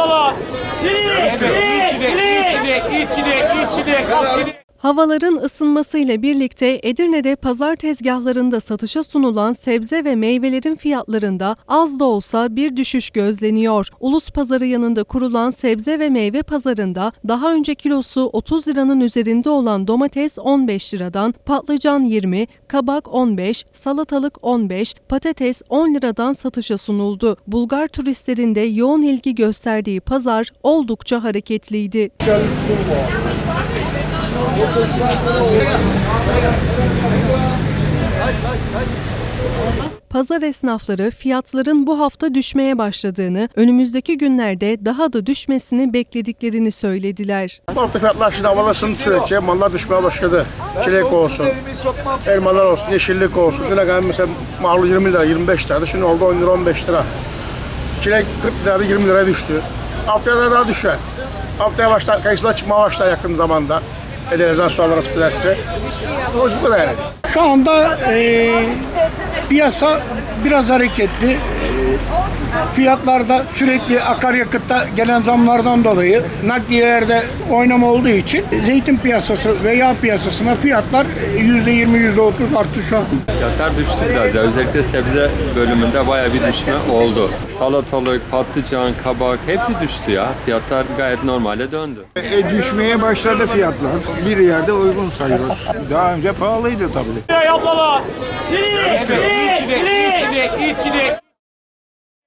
ablalar. İçine, içine, içine, içine, içine. Havaların ısınmasıyla birlikte Edirne'de pazar tezgahlarında satışa sunulan sebze ve meyvelerin fiyatlarında az da olsa bir düşüş gözleniyor. Ulus Pazarı yanında kurulan sebze ve meyve pazarında daha önce kilosu 30 liranın üzerinde olan domates 15 liradan, patlıcan 20, kabak 15, salatalık 15, patates 10 liradan satışa sunuldu. Bulgar turistlerin de yoğun ilgi gösterdiği pazar oldukça hareketliydi. Pazar esnafları fiyatların bu hafta düşmeye başladığını, önümüzdeki günlerde daha da düşmesini beklediklerini söylediler. Bu hafta fiyatlar şimdi havalar ısındı sürekçe mallar düşmeye başladı. Çilek olsun, elmalar olsun, yeşillik olsun. Dün akşam mesela marul 20 lira, 25 liraydı. Şimdi oldu 10 lira, 15 lira. Çilek 40 liraydı, 20 liraya düştü. Haftaya da daha düşer. Haftaya başlar, kayısılar çıkmaya başlar yakın zamanda. Edenizden sonra ederse. O kadar yani. Şu anda e, piyasa biraz hareketli. Fiyatlarda sürekli akaryakıtta gelen zamlardan dolayı nakliyelerde oynama olduğu için zeytin piyasası ve yağ piyasasına fiyatlar %20 %30 arttı şu an. Fiyatlar düştü biraz ya. Özellikle sebze bölümünde bayağı bir düşme oldu. Salatalık, patlıcan, kabak hepsi düştü ya. Fiyatlar gayet normale döndü. E, düşmeye başladı fiyatlar. Bir yerde uygun sayıyoruz. Daha önce pahalıydı tabii. ablalar. İçine, içine, içine.